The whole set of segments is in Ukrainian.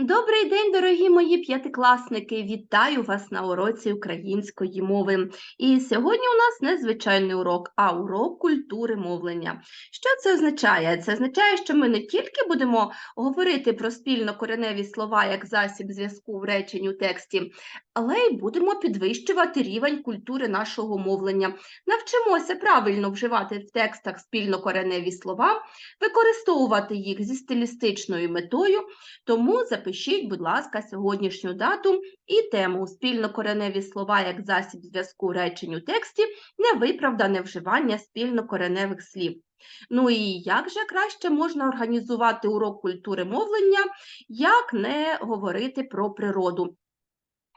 Добрий день, дорогі мої п'ятикласники! Вітаю вас на уроці української мови. І сьогодні у нас не звичайний урок, а урок культури мовлення. Що це означає? Це означає, що ми не тільки будемо говорити про спільнокореневі слова як засіб зв'язку в реченні у тексті, але й будемо підвищувати рівень культури нашого мовлення. Навчимося правильно вживати в текстах спільнокореневі слова, використовувати їх зі стилістичною метою. Тому запишіть, будь ласка, сьогоднішню дату і тему спільнокореневі слова як засіб зв'язку речень у тексті, невиправдане вживання спільнокореневих слів. Ну і як же краще можна організувати урок культури мовлення, як не говорити про природу?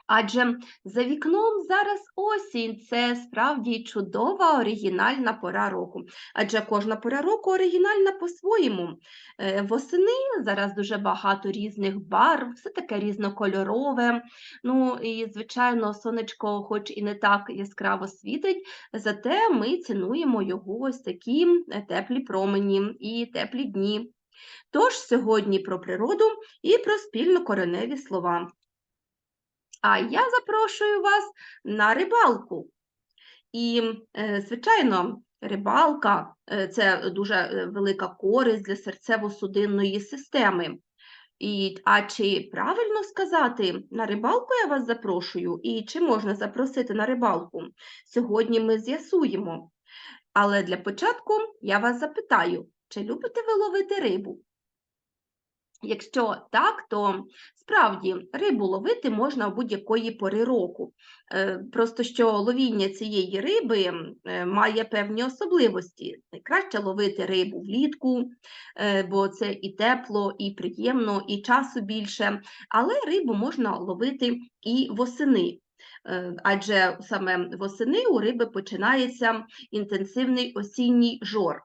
Адже за вікном зараз осінь це справді чудова оригінальна пора року. Адже кожна пора року оригінальна по-своєму. Е, Восени зараз дуже багато різних барв, все таке різнокольорове. Ну і, звичайно, сонечко, хоч і не так яскраво світить, зате ми цінуємо його ось такі е, теплі промені і теплі дні. Тож сьогодні про природу і про спільнокореневі слова. А я запрошую вас на рибалку. І, е, звичайно, рибалка е, це дуже е, велика користь для серцево-судинної системи. І, а чи правильно сказати, на рибалку я вас запрошую, і чи можна запросити на рибалку? Сьогодні ми з'ясуємо. Але для початку я вас запитаю, чи любите ви ловити рибу? Якщо так, то справді рибу ловити можна в будь-якої пори року. Е, Просто що ловіння цієї риби е, має певні особливості. Найкраще ловити рибу влітку, е, бо це і тепло, і приємно, і часу більше, але рибу можна ловити і восени. Адже саме восени у риби починається інтенсивний осінній жор.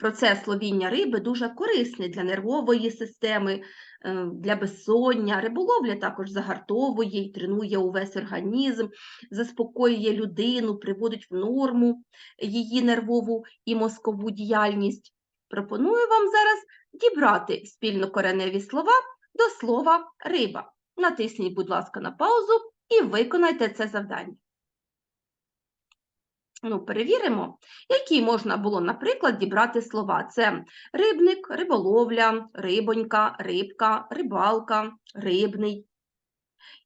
Процес ловіння риби дуже корисний для нервової системи, е, для безсоння. Риболовля також загартовує і тренує увесь організм, заспокоює людину, приводить в норму її нервову і мозкову діяльність. Пропоную вам зараз дібрати спільнокореневі слова до слова риба. Натисніть, будь ласка, на паузу і виконайте це завдання. Ну, перевіримо, які можна було, наприклад, дібрати слова. Це рибник, риболовля, рибонька, рибка, рибалка, рибний.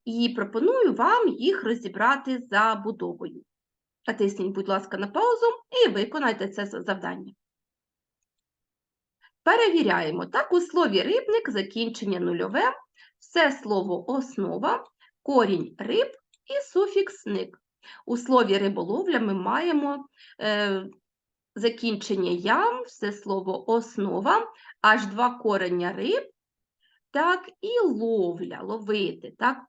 І пропоную вам їх розібрати за будовою. Натисніть, будь ласка, на паузу і виконайте це завдання. Перевіряємо. Так, у слові рибник закінчення нульове, все слово основа, корінь риб і суфікс ник. У слові риболовля ми маємо е, закінчення ям, все слово основа, аж два корення риб, так, і ловля, ловити. так.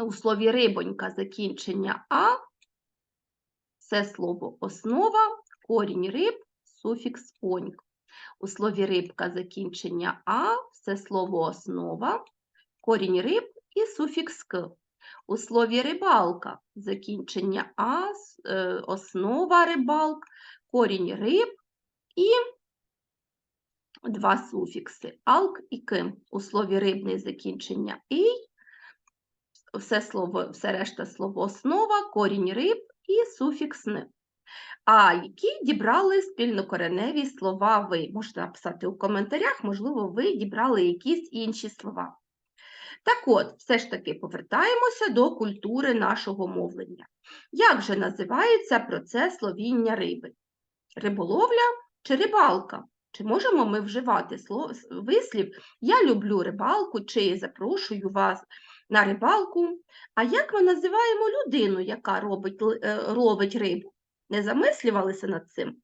У слові рибонька закінчення а, все слово основа, корінь риб, суфікс оньк. У слові рибка закінчення а, все слово основа, корінь риб і суфікс к. У слові рибалка закінчення а, е, основа рибалк, корінь риб і два суфікси алк і к. У слові рибний закінчення і, все слово, все решта слово основа, корінь риб і суфікс «ни». А які дібрали спільнокореневі слова ви? Можете написати у коментарях, можливо, ви дібрали якісь інші слова. Так от, все ж таки повертаємося до культури нашого мовлення. Як же називається процес ловіння риби? Риболовля чи рибалка? Чи можемо ми вживати вислів Я люблю рибалку чи запрошую вас на рибалку? А як ми називаємо людину, яка робить, е, ловить рибу? Не замислювалися над цим?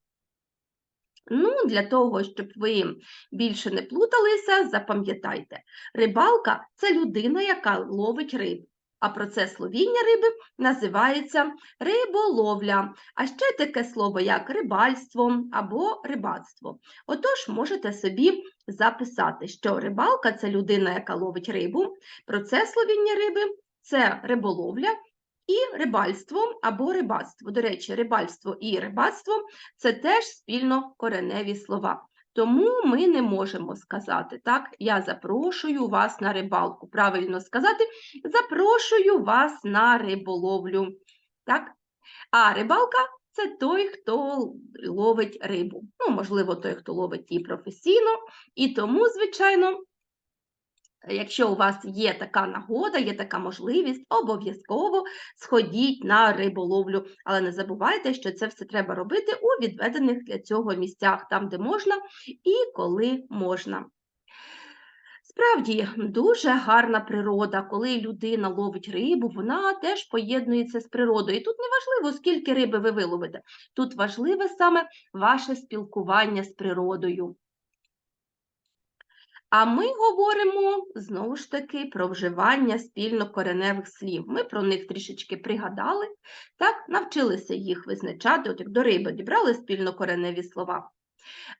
Ну, для того, щоб ви більше не плуталися, запам'ятайте, рибалка це людина, яка ловить рибу, а процес ловіння риби називається риболовля, а ще таке слово, як рибальство або рибацтво. Отож, можете собі записати, що рибалка це людина, яка ловить рибу, процес ловіння риби це риболовля. І рибальство або рибацтво. До речі, рибальство і рибацтво це теж спільно кореневі слова. Тому ми не можемо сказати, так, я запрошую вас на рибалку. Правильно сказати, запрошую вас на риболовлю. Так? А рибалка це той, хто ловить рибу. Ну, можливо, той, хто ловить її професійно. І тому, звичайно, якщо у вас є така нагода, є така можливість, обов'язково сходіть на риболовлю. Але не забувайте, що це все треба робити у відведених для цього місцях, там, де можна і коли можна. Справді дуже гарна природа, коли людина ловить рибу, вона теж поєднується з природою. І тут не важливо, скільки риби ви виловите. Тут важливе саме ваше спілкування з природою. А ми говоримо знову ж таки про вживання спільнокореневих слів. Ми про них трішечки пригадали, так, навчилися їх визначати, от як до риби дібрали спільнокореневі слова.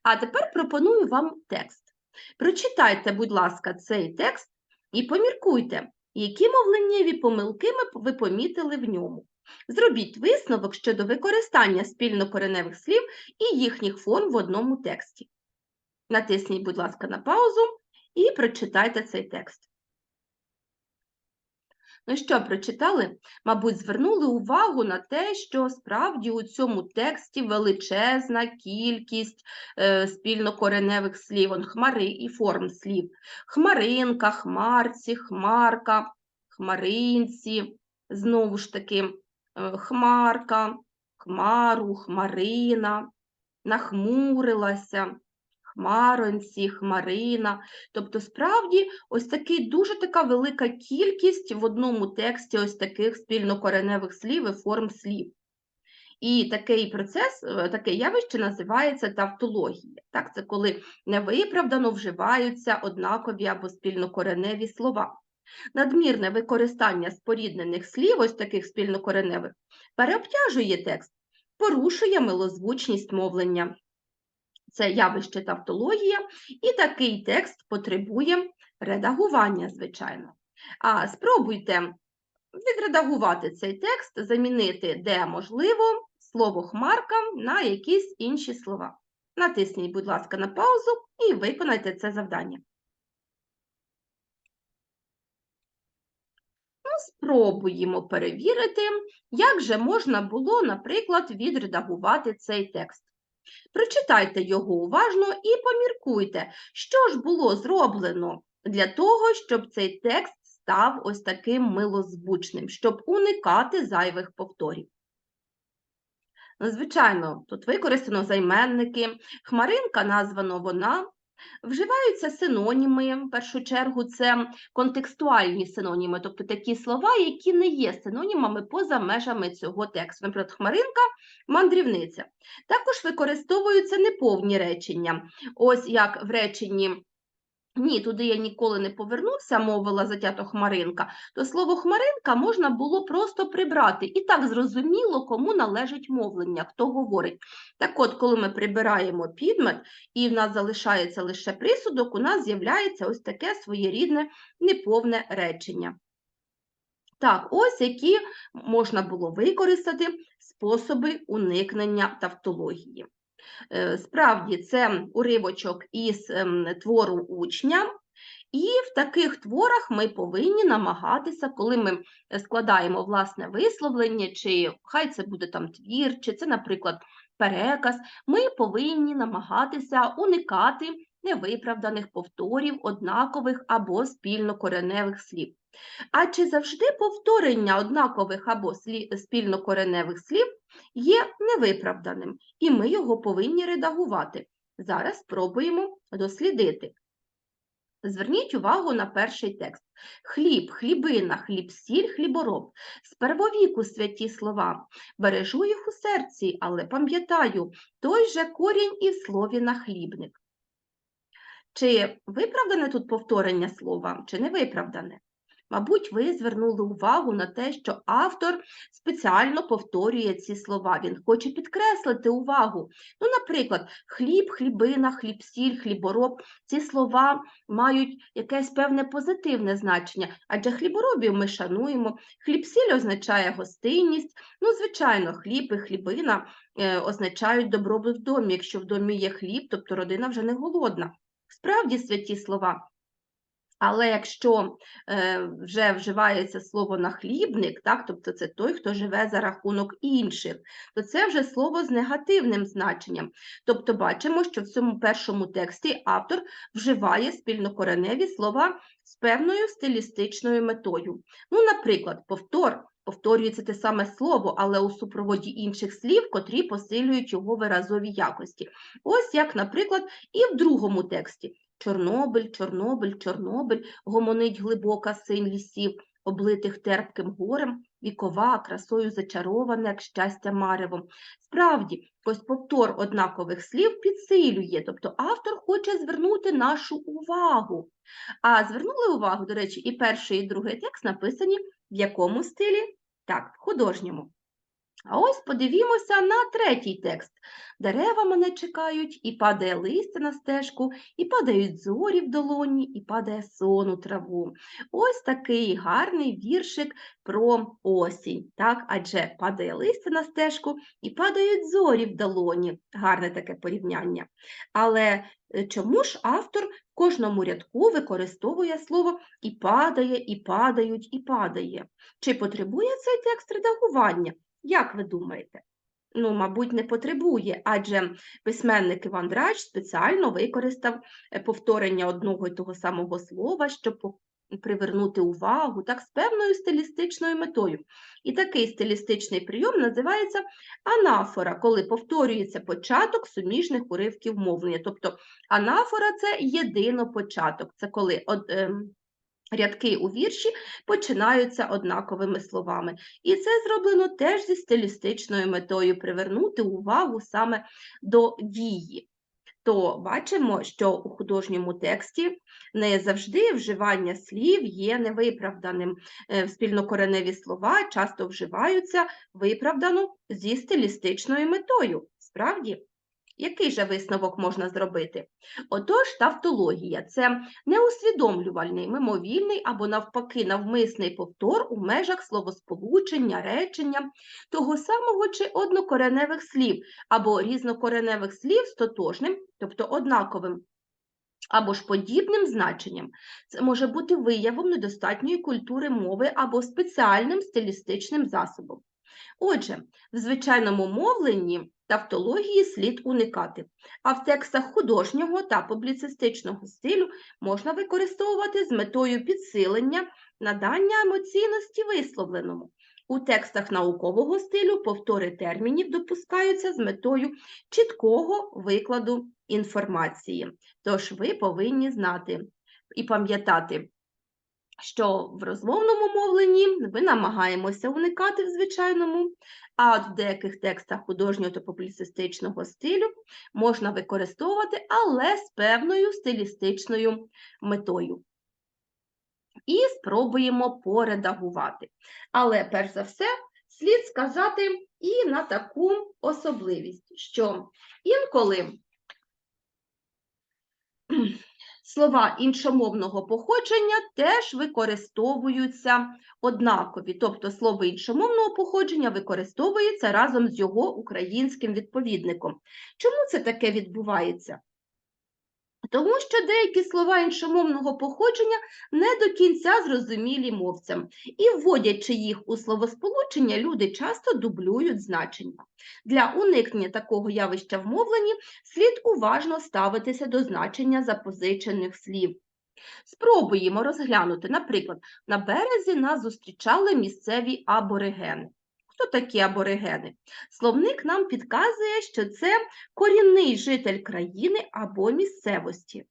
А тепер пропоную вам текст. Прочитайте, будь ласка, цей текст і поміркуйте, які мовленнєві помилки ви помітили в ньому. Зробіть висновок щодо використання спільнокореневих слів і їхніх форм в одному тексті. Натисніть, будь ласка, на паузу і прочитайте цей текст. Ну що, прочитали? Мабуть, звернули увагу на те, що справді у цьому тексті величезна кількість е, спільнокореневих слів, он, хмари і форм слів. Хмаринка, хмарці, хмарка, хмаринці, знову ж таки, е, хмарка, хмару, хмарина, нахмурилася, хмаронці, хмарина. Тобто, справді, ось такий дуже така велика кількість в одному тексті ось таких спільнокореневих слів і форм слів. І такий процес, е, таке явище називається тавтологія. Так, Це коли невиправдано вживаються однакові або спільнокореневі слова. Надмірне використання споріднених слів, ось таких спільнокореневих, переобтяжує текст, порушує милозвучність мовлення це явище тавтологія, і такий текст потребує редагування, звичайно. А спробуйте відредагувати цей текст, замінити, де можливо, слово хмарка на якісь інші слова. Натисніть, будь ласка, на паузу і виконайте це завдання. Ну, Спробуємо перевірити, як же можна було, наприклад, відредагувати цей текст. Прочитайте його уважно і поміркуйте, що ж було зроблено для того, щоб цей текст став ось таким милозвучним, щоб уникати зайвих повторів. Звичайно, тут використано займенники, хмаринка названо вона, Вживаються синоніми, в першу чергу, це контекстуальні синоніми, тобто такі слова, які не є синонімами поза межами цього тексту. Наприклад, хмаринка, мандрівниця. Також використовуються неповні речення. Ось як в реченні ні, туди я ніколи не повернувся, мовила затято Хмаринка, то слово Хмаринка можна було просто прибрати. І так зрозуміло, кому належить мовлення, хто говорить. Так от, коли ми прибираємо підмет, і в нас залишається лише присудок, у нас з'являється ось таке своєрідне неповне речення. Так, ось які можна було використати способи уникнення тавтології. Е, справді, це уривочок із ем, твору учня, і в таких творах ми повинні намагатися, коли ми складаємо власне висловлення, чи хай це буде там твір, чи це, наприклад, переказ, ми повинні намагатися уникати невиправданих повторів, однакових або спільнокореневих слів. А чи завжди повторення однакових або спільнокореневих слів є невиправданим, і ми його повинні редагувати. Зараз спробуємо дослідити. Зверніть увагу на перший текст. Хліб, хлібина, хліб-сіль, хлібороб. З первовіку святі слова. Бережу їх у серці, але пам'ятаю, той же корінь і в слові нахлібник. Чи виправдане тут повторення слова, чи не виправдане? Мабуть, ви звернули увагу на те, що автор спеціально повторює ці слова. Він хоче підкреслити увагу. Ну, наприклад, хліб, хлібина, хліб-сіль, хлібороб. Ці слова мають якесь певне позитивне значення, адже хліборобів ми шануємо. Хліб-сіль означає гостинність. Ну, звичайно, хліб і хлібина е, означають добробут в домі. Якщо в домі є хліб, тобто родина вже не голодна. Справді святі слова. Але якщо е, вже вживається слово нахлібник, так, тобто це той, хто живе за рахунок інших, то це вже слово з негативним значенням. Тобто бачимо, що в цьому першому тексті автор вживає спільнокореневі слова з певною стилістичною метою. Ну, наприклад, повтор. Повторюється те саме слово, але у супроводі інших слів, котрі посилюють його виразові якості. Ось як, наприклад, і в другому тексті. Чорнобиль, Чорнобиль, Чорнобиль, гомонить глибока синь лісів, облитих терпким горем, вікова, красою зачарована, як щастя маревом. Справді, ось повтор однакових слів підсилює, тобто автор хоче звернути нашу увагу. А звернули увагу, до речі, і перший, і другий текст написані в якому стилі? Так, в художньому. А ось подивімося на третій текст. Дерева мене чекають, і падає листя на стежку, і падають зорі в долоні, і падає сон у траву. Ось такий гарний віршик про осінь. Так? Адже падає листя на стежку і падають зорі в долоні. Гарне таке порівняння. Але е, чому ж автор в кожному рядку використовує слово і падає, і падають, і падає? Чи потребує цей текст редагування? Як ви думаєте? Ну, мабуть, не потребує, адже письменник Іван Драч спеціально використав е, повторення одного і того самого слова, щоб привернути увагу так, з певною стилістичною метою. І такий стилістичний прийом називається анафора, коли повторюється початок суміжних уривків мовлення. Тобто анафора це єдинопочаток, це коли од- ем, рядки у вірші починаються однаковими словами. І це зроблено теж зі стилістичною метою привернути увагу саме до дії. То бачимо, що у художньому тексті не завжди вживання слів є невиправданим. Е, Спільнокореневі слова часто вживаються виправдано зі стилістичною метою. Справді? Який же висновок можна зробити? Отож, тавтологія це неусвідомлювальний, мимовільний або навпаки навмисний повтор у межах словосполучення, речення, того самого чи однокореневих слів, або різнокореневих слів з тотожним, тобто однаковим, або ж подібним значенням. Це може бути виявом недостатньої культури мови або спеціальним стилістичним засобом. Отже, в звичайному мовленні тавтології слід уникати, а в текстах художнього та публіцистичного стилю можна використовувати з метою підсилення надання емоційності висловленому. У текстах наукового стилю повтори термінів допускаються з метою чіткого викладу інформації. Тож ви повинні знати і пам'ятати, що в розмовному мовленні ми намагаємося уникати в звичайному, а от в деяких текстах художнього та публіцистичного стилю можна використовувати, але з певною стилістичною метою. І спробуємо поредагувати. Але перш за все, слід сказати і на таку особливість, що інколи слова іншомовного походження теж використовуються однакові, тобто слово іншомовного походження використовується разом з його українським відповідником. Чому це таке відбувається? Тому що деякі слова іншомовного походження не до кінця зрозумілі мовцям, і вводячи їх у словосполучення, люди часто дублюють значення. Для уникнення такого явища в мовленні слід уважно ставитися до значення запозичених слів. Спробуємо розглянути, наприклад, на березі нас зустрічали місцеві аборигени. Хто такі аборигени? Словник нам підказує, що це корінний житель країни або місцевості.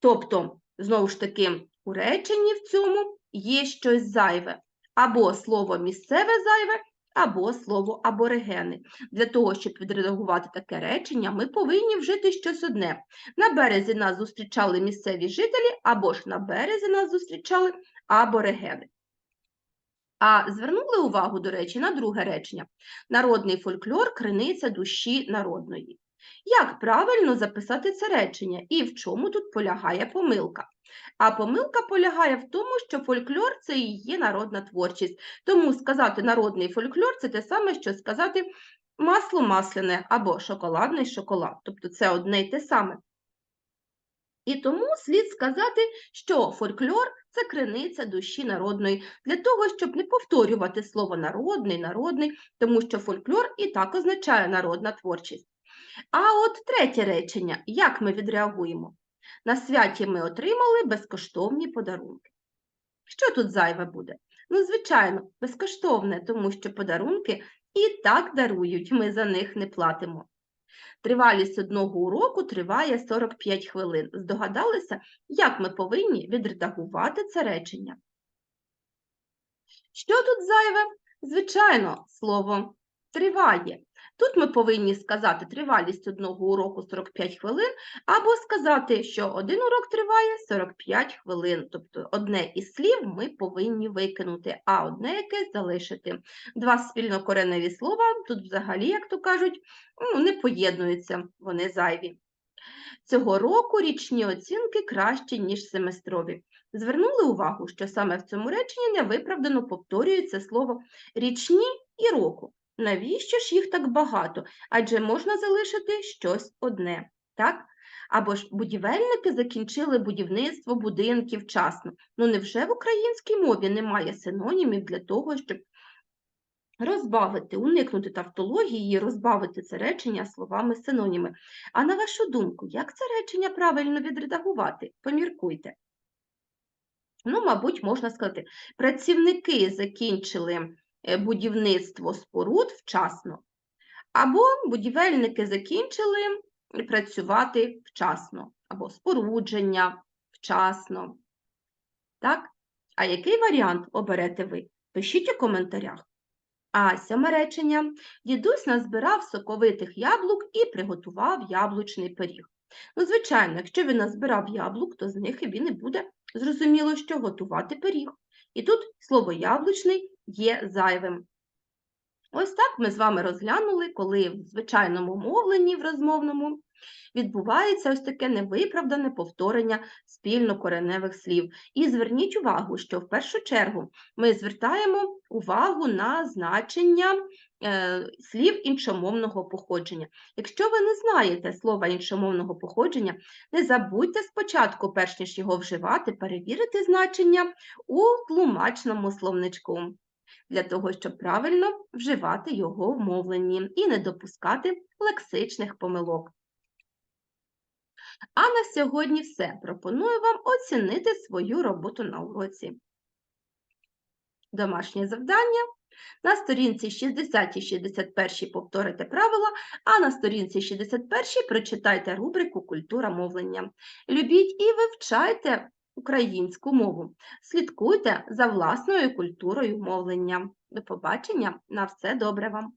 Тобто, знову ж таки, у реченні в цьому є щось зайве. Або слово місцеве зайве, або слово аборигени. Для того, щоб відредагувати таке речення, ми повинні вжити щось одне. На березі нас зустрічали місцеві жителі, або ж на березі нас зустрічали аборигени. А звернули увагу, до речі, на друге речення. Народний фольклор – криниця душі народної. Як правильно записати це речення і в чому тут полягає помилка? А помилка полягає в тому, що фольклор це і є народна творчість. Тому сказати народний фольклор це те саме, що сказати масло масляне або шоколадний шоколад. Тобто це одне й те саме. І тому слід сказати, що фольклор це криниця душі народної, для того, щоб не повторювати слово народний, народний, тому що фольклор і так означає народна творчість. А от третє речення, як ми відреагуємо? На святі ми отримали безкоштовні подарунки. Що тут зайве буде? Ну, звичайно, безкоштовне, тому що подарунки і так дарують, ми за них не платимо. Тривалість одного уроку триває 45 хвилин. Здогадалися, як ми повинні відредагувати це речення? Що тут зайве? Звичайно, слово триває. Тут ми повинні сказати тривалість одного уроку 45 хвилин, або сказати, що один урок триває 45 хвилин. Тобто одне із слів ми повинні викинути, а одне якесь залишити. Два спільнокореневі слова тут взагалі, як то кажуть, ну, не поєднуються, вони зайві. Цього року річні оцінки кращі, ніж семестрові. Звернули увагу, що саме в цьому реченні невиправдано повторюється слово річні і року. Навіщо ж їх так багато? Адже можна залишити щось одне, так? Або ж будівельники закінчили будівництво будинків вчасно. Ну невже в українській мові немає синонімів для того, щоб розбавити, уникнути тавтології розбавити це речення словами синоніми? А на вашу думку, як це речення правильно відредагувати? Поміркуйте. Ну, мабуть, можна сказати, працівники закінчили будівництво споруд вчасно, або будівельники закінчили працювати вчасно, або спорудження вчасно. Так? А який варіант оберете ви? Пишіть у коментарях. А сьоме речення. Дідусь назбирав соковитих яблук і приготував яблучний пиріг. Ну, звичайно, якщо він назбирав яблук, то з них він і буде зрозуміло, що готувати пиріг. І тут слово яблучний є зайвим. Ось так ми з вами розглянули, коли в звичайному мовленні, в розмовному, відбувається ось таке невиправдане повторення спільнокореневих слів. І зверніть увагу, що в першу чергу ми звертаємо увагу на значення слів іншомовного походження. Якщо ви не знаєте слова іншомовного походження, не забудьте спочатку, перш ніж його вживати, перевірити значення у тлумачному словничку для того, щоб правильно вживати його в мовленні і не допускати лексичних помилок. А на сьогодні все. Пропоную вам оцінити свою роботу на уроці. Домашнє завдання. На сторінці 60 і 61 повторите правила, а на сторінці 61 прочитайте рубрику Культура мовлення. Любіть і вивчайте українську мову. Слідкуйте за власною культурою мовлення. До побачення, на все добре вам!